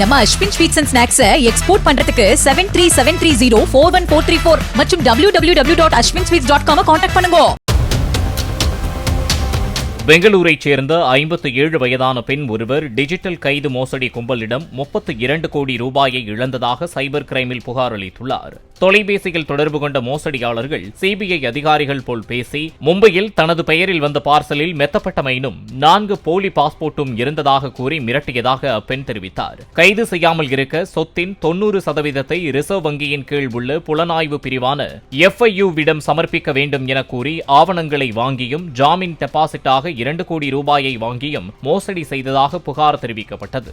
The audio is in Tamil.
நம்ம Ashwin sweets and snacks export பண்றதுக்கு seven three seven three zero four one four three four மற்றும் W W W dot Ashwin sweets dot com contact பண்ணுங்க. பெங்களூரைச் சேர்ந்த ஐம்பத்து ஏழு வயதான பெண் ஒருவர் டிஜிட்டல் கைது மோசடி கும்பலிடம் முப்பத்து இரண்டு கோடி ரூபாயை இழந்ததாக சைபர் கிரைமில் புகார் அளித்துள்ளார். தொலைபேசியில் தொடர்பு கொண்ட மோசடியாளர்கள் சிபிஐ அதிகாரிகள் போல் பேசி மும்பையில் தனது பெயரில் வந்த பார்சலில் மெத்தப்பட்டமையினும் நான்கு போலி பாஸ்போர்ட்டும் இருந்ததாக கூறி மிரட்டியதாக அப்பெண் தெரிவித்தார். கைது செய்யாமல் இருக்க சொத்தின் தொன்னூறு சதவீதத்தை ரிசர்வ் வங்கியின் கீழ் உள்ள புலனாய்வு பிரிவான எஃப்ஐயுவிடம் சமர்ப்பிக்க வேண்டும் என கூறி ஆவணங்களை வாங்கியும் ஜாமீன் டெபாசிட்டாக இரண்டு கோடி ரூபாயை வாங்கியும் மோசடி செய்ததாக புகார் தெரிவிக்கப்பட்டது.